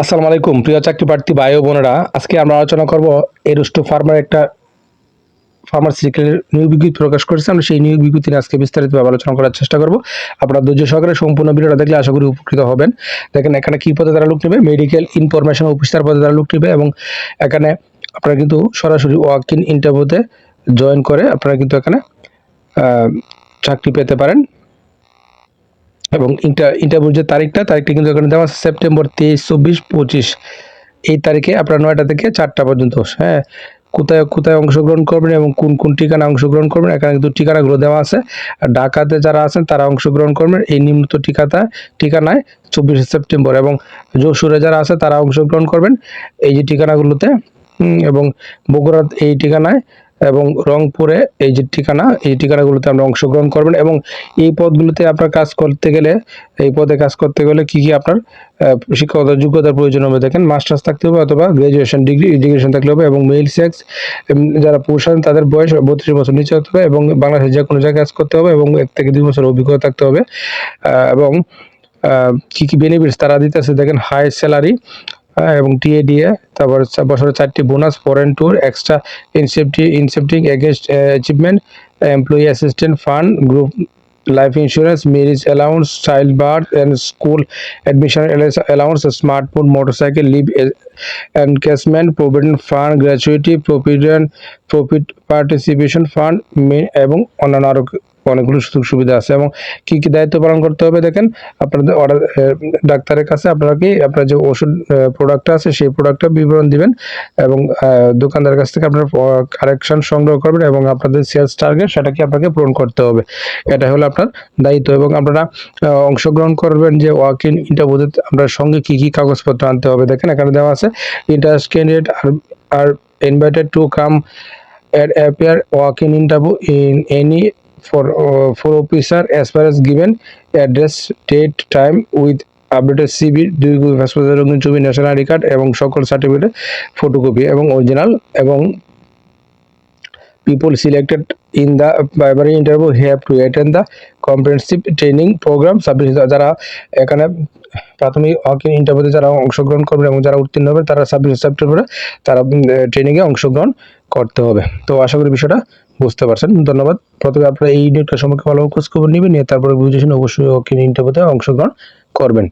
আসসালামু আলাইকুম, প্রিয় চাকরি প্রার্থী ভাই বোনেরা। আজকে আমরা আলোচনা করব এরুস্টো ফার্মার একটা ফার্মাসিউটিক্যাল নিয়োগ বিজ্ঞপ্তি প্রকাশ করেছে। আমরা সেই নিয়োগ বিজ্ঞপ্তি আজকে বিস্তারিতভাবে আলোচনা করার চেষ্টা করব। আপনারা ধৈর্য সহকারে সম্পূর্ণ ভিডিওটা দেখলে আশা করি উপকৃত হবেন। দেখেন, এখানে কী পদে তারা লোক নেবে? মেডিকেল ইনফরমেশন অফিসার পদে তারা লোক নেবে এবং এখানে আপনারা কিন্তু সরাসরি ওয়াক ইন ইন্টারভিউতে জয়েন করে আপনারা কিন্তু এখানে চাকরি পেতে পারেন। এবং ইন্টার ইন্টারভিউর যে তারিখটা তারিখটা কিন্তু এখানে দেওয়া আছে সেপ্টেম্বর তেইশ, চব্বিশ, পঁচিশ। এই তারিখে আপনার নয়টা থেকে চারটা পর্যন্ত হ্যাঁ? কোথায় কোথায় অংশগ্রহণ করবেন এবং কোন কোন ঠিকানা অংশগ্রহণ করবেন, এখানে কিন্তু ঠিকানাগুলো দেওয়া আছে। আর ঢাকাতে যারা আছেন, তারা অংশগ্রহণ করবেন এই নিম্নত ঠিকাতা, ঠিকানায় চব্বিশে সেপ্টেম্বর এবং যশোরে যারা আছে, তারা অংশগ্রহণ করবেন এই যে ঠিকানাগুলোতে। এবং বগুড়া এই ঠিকানায় এবং রংপুরে এই যে ঠিকানা, এই ঠিকানাগুলোতে আমরা অংশগ্রহণ করবেন এবং এই পদগুলোতে আপনার কাজ করতে গেলে, এই পদে কাজ করতে গেলে কি কি আপনার শিক্ষাগত যোগ্যতার প্রয়োজন হবে দেখেন, মাস্টার্স থাকতে হবে অথবা গ্রাজুয়েশন ডিগ্রি এডুকেশন থাকলে হবে এবং মেল সেক্স যারা পুরুষ আছেন তাদের বয়স বত্রিশ বছর নিচে হতে হবে এবং বাংলাদেশের যে কোনো জায়গায় কাজ করতে হবে এবং এক থেকে দুই বছর অভিজ্ঞতা থাকতে হবে। এবং কি কি বেনিফিটস তারা দিতেছে দেখেন হাই স্যালারি এবং টিএডিএ তারপর চা- বছরে চারটি bonus foreign tour extra incentive incentive against achievement employee assistant fund group life insurance marriage allowance child birth and school admission allowance smartphone motorcycle leave encashment provident fund gratuity provident profit participation fund এবং অন্যান্য আরও অনেকগুলো সুযোগ সুবিধা আছে এবং কি কি দায়িত্ব পালন করতে হবে দেখেন, আপনাদের অর্ডার ডাক্তারের কাছে আপনারা কি, আপনার যে ওষুধ প্রোডাক্টটা আছে সেই প্রোডাক্টটা বিবরণ দিবেন এবং দোকানদারের কাছ থেকে আপনার কারেকশন সংগ্রহ করবেন এবং আপনাদের সেলস টার্গেট সেটাকে আপনাকে পূরণ করতে হবে। এটা হলো আপনার দায়িত্ব এবং আপনারা অংশগ্রহণ করবেন যে ওয়াক ইন ইন্টারভিউতে আপনার সঙ্গে কি কি কাগজপত্র আনতে হবে। দেখেন এখানে দেওয়া আছে interest candidate R R invited to come at appear walk in interview in any for uh, for officer as far as given address date time with updated CV দুই কপি পাসপোর্টের রঙিন ছবি ন্যাশনাল আইডি কার্ড এবং সকল certificate photocopy এবং original এবং people selected in the primary interview have to attend the comprehensive training program. যারা এখানে প্রাথমিক হকিং ইন্টারভিউতে যারা অংশগ্রহণ করবেন এবং যারা উত্তীর্ণ হবে তারা ছাব্বিশে সেপ্টেম্বরে তারা ট্রেনিংয়ে অংশগ্রহণ করতে হবে। তো আশা করি বিষয়টা বুঝতে পারছেন। ধন্যবাদ। প্রথমে আপনারা এই ডেটটা সম্পর্কে ভালো খোঁজখবর নেবেন তারপরে বুঝেছেন অবশ্যই অংশগ্রহণ করবেন।